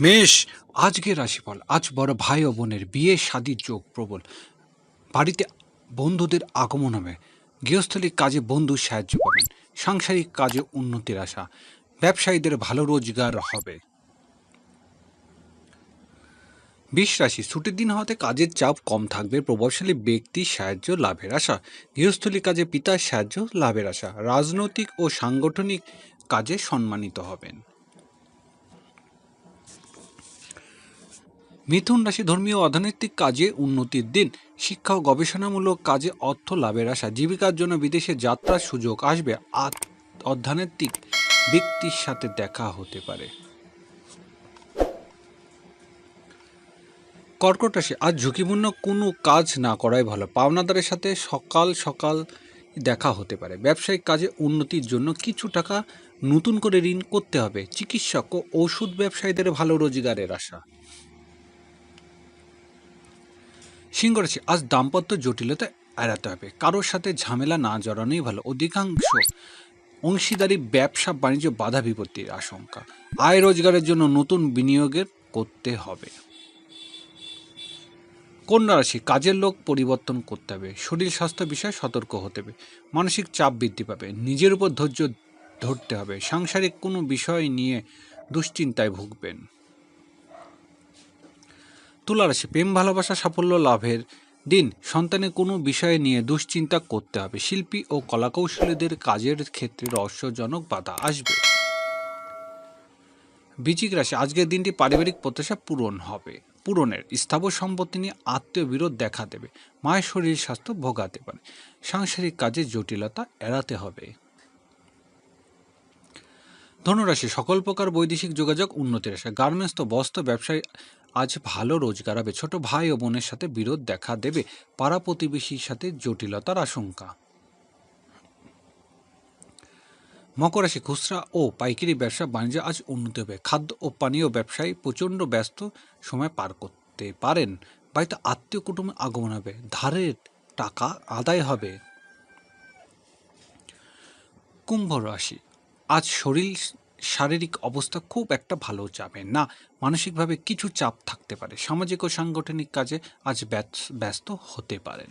মেষ আজকে রাশিফল, আজ বড় ভাই ও বোনের বিয়ে, শাদির যোগ প্রবল। বাড়িতে বন্ধুদের আগমন হবে। গৃহস্থলী কাজে বন্ধু সাহায্য পাবেন। সাংসারিক কাজে উন্নতির আশা। ব্যবসায়ীদের ভালো রোজগার হবে। বিশ রাশি, ছুটির দিন হওয়াতে কাজের চাপ কম থাকবে, প্রভাবশালী ব্যক্তির সাহায্য, লাভের আশা। গৃহস্থলী কাজে পিতার সাহায্য, লাভের আশা। রাজনৈতিক ও সাংগঠনিক কাজে সম্মানিত হবেন। মিথুন রাশি ধর্মীয় অর্থনৈতিক কাজে উন্নতির দিন। শিক্ষা ও গবেষণামূলক কাজে অর্থ লাভের আশা। জীবিকার জন্য বিদেশে যাত্রার সুযোগ আসবে। অর্থনৈতিক ব্যক্তির সাথে দেখা হতে পারে। কর্কট রাশি, আজ ঝুঁকিপূর্ণ, কোনো কাজ না করাই ভালো। পাওনাদারের সাথে সকাল সকাল দেখা হতে পারে। ব্যবসায়িক কাজে উন্নতির জন্য কিছু টাকা নতুন করে ঋণ করতে হবে। চিকিৎসক ও ওষুধ ব্যবসায়ীদের ভালো রোজগারের আশা। সিংহ রাশি আজ দাম্পত্য জটিলতা এড়াতে হবে। কারোর সাথে ঝামেলা না জড়ানোই ভালো। অধিকাংশ অংশীদারি ব্যবসা, বাণিজ্য বাধা বিপত্তির আশঙ্কা। আয় রোজগারের জন্য নতুন বিনিয়োগের করতে হবে। কন্যা রাশি, কাজের লোক পরিবর্তন করতে হবে। শরীর স্বাস্থ্য বিষয়ে সতর্ক হতে হবে। মানসিক চাপ বৃদ্ধি পাবে। নিজের উপর ধৈর্য ধরতে হবে। সাংসারিক কোনো বিষয় নিয়ে দুশ্চিন্তায় ভুগবেন। তুলা রাশি প্রেম, ভালোবাসা, সাফল্য, লাভের দিন। সন্তানের কোনো বিষয় নিয়ে দুশ্চিন্তা করতে হবে। শিল্পী ও কলাকৌশলীদের কাজের ক্ষেত্রে রহস্যজনক বাধা আসবে। বৃচিক রাশি, আজকের দিনটি পারিবারিক প্রত্যাশা পূরণ হবে। পূরণের স্থাবর সম্পত্তি নিয়ে আত্মীয় বিরোধ দেখা দেবে। মায়ের শরীর স্বাস্থ্য ভোগাতে পারে। সাংসারিক কাজে জটিলতা এড়াতে হবে। ধনুরাশি, সকল প্রকার বৈদেশিক যোগাযোগ উন্নতির আশা। গার্মেন্টস তো বস্ত্র ব্যবসায় আজ ভালো রোজগার হবে। ছোট ভাই ও বোনের সাথে বিরোধ দেখা দেবে। পাড়া প্রতিবেশীর সাথে জটিলতার আশঙ্কা। মকর রাশি, খুচরা ও পাইকারি ব্যবসা বাণিজ্য আজ উন্নতি হবে। খাদ্য ও পানীয় ব্যবসায়ী প্রচণ্ড ব্যস্ত সময় পার করতে পারেন। বাড়িতে আত্মীয় কুটুম্ব আগমন হবে। ধারের টাকা আদায় হবে। কুম্ভ রাশি, আজ শরীর শারীরিক অবস্থা খুব একটা ভালো যাবে না। মানসিকভাবে কিছু চাপ থাকতে পারে। সামাজিক ও সাংগঠনিক কাজে আজ ব্যস- ব্যস্ত হতে পারেন।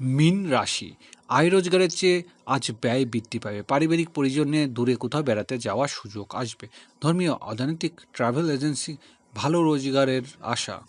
মিন রাশি। আয় রোজগারের চেয়ে আজ ব্যয় বৃদ্ধি পাবে। পারিবারিক পরিজনে দূরে কোথাও বেড়াতে যাওয়ার সুযোগ আসবে। ধর্মীয় অর্থনৈতিক ট্রাভেল এজেন্সি ভালো রোজগারের আশা।